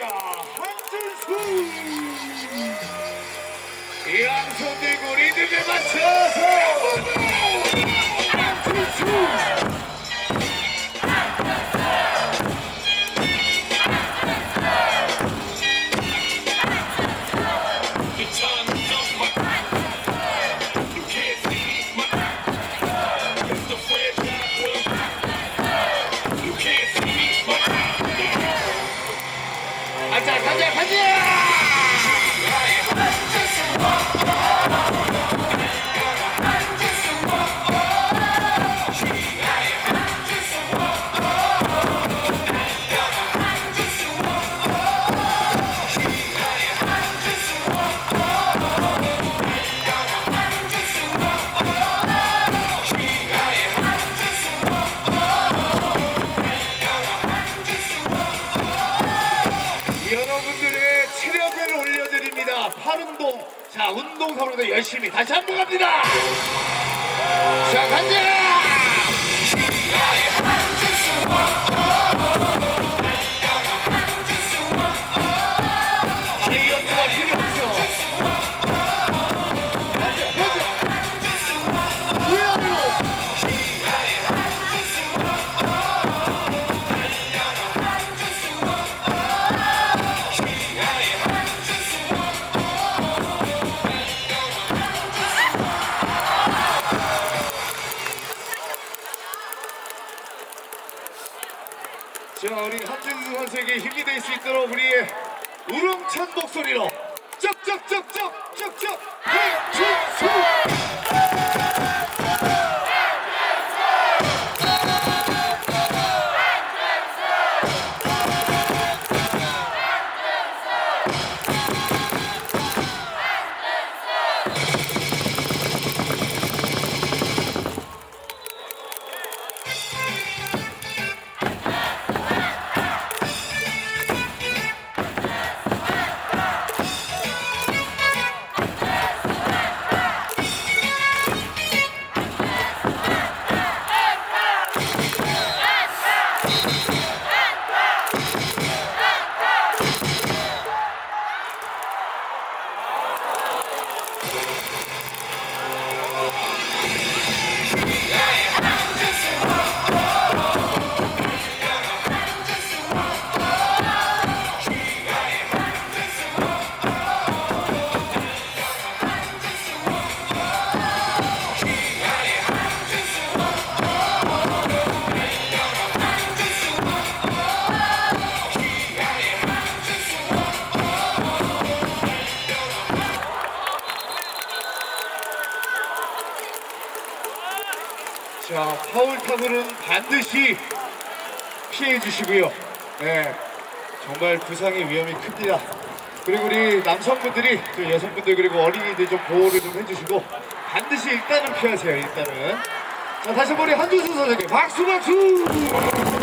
타자 한준수 양손 들고 리듬에 맞춰서. 한준수 가자 가자 가 여러분들의 체력을 올려드립니다. 팔운동. 자, 운동삼으로 열심히 다시 한 번 갑니다. 자, 간다! 선수에게 힘이 될 수 있도록 우리의 우렁찬 목소리로 쩍쩍쩍쩍 쩍쩍 한준수! 자, 파울 타구는 반드시 피해 주시고요. 네, 정말 부상의 위험이 큽니다. 그리고 우리 남성분들이 또 여성분들 그리고 어린이들 좀 보호를 좀 해주시고 반드시 일단은 피하세요. 일단은. 자, 다시 한번 우리 한준수 선생님 박수 박수.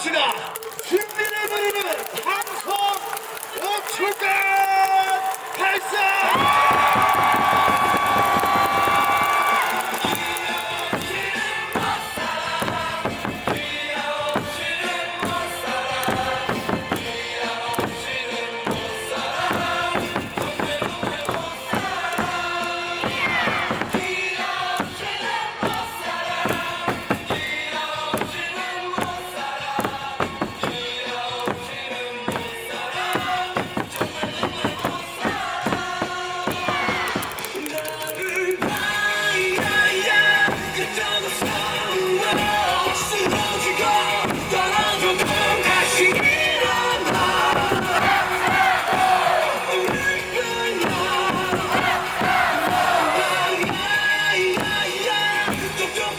것이다. 준비를 버리는 방송 어, 오출가!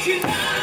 약해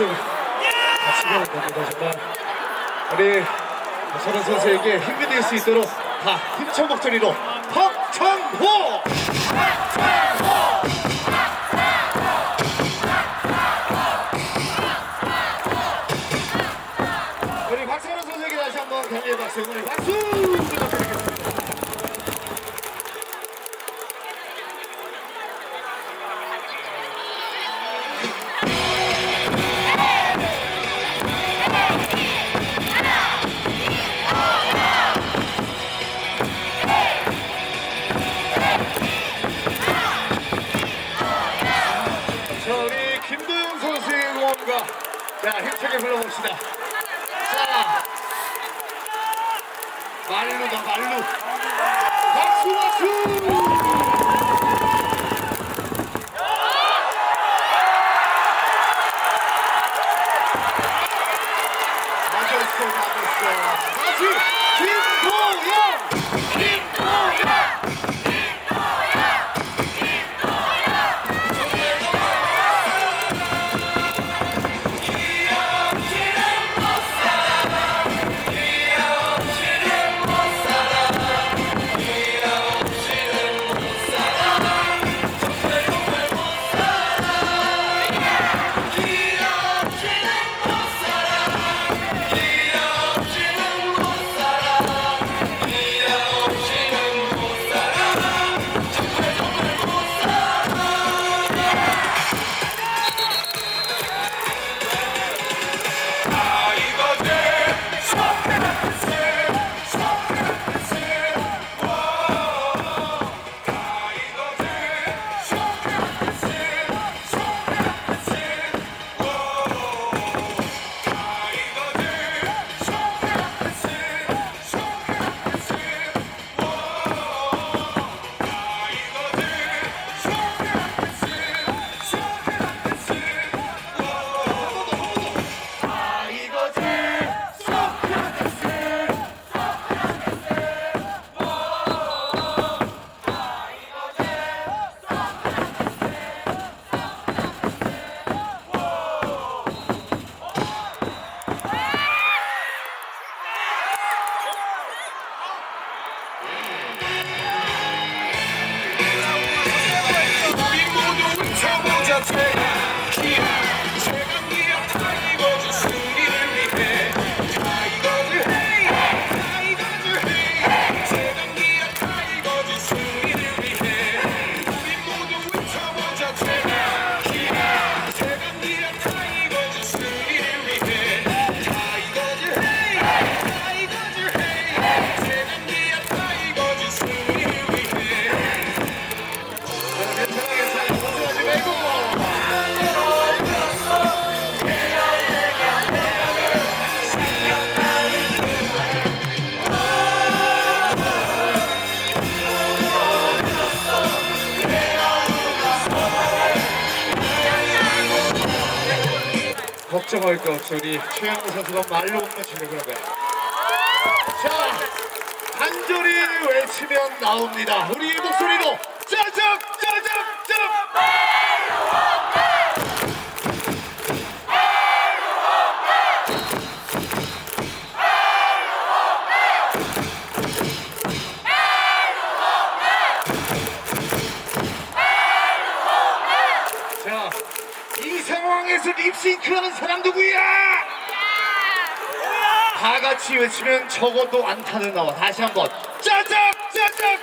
선수 같이 됩니다, 정말. 우리 박찬호 선수에게 힘이 될 수 있도록 다 힘찬 목소리로 박찬호! 우리 박찬호 선수에게 다시 한번 강력의 박수, 응원의 박수 부탁드리겠습니다. 자, 힘차게 불러봅시다. 자, 말루다, 말루. 걱정할 거 없어 우리 최영우 선수가 말로 없는 실력을 한 거야 자 간절히 외치면 나옵니다. 우리 목소리도 짜증 짜증 짜증 립싱크하는 사람 누구야? 다 같이 외치면 적어도 안타는 나와. 다시 한번. 짜장, 짜장,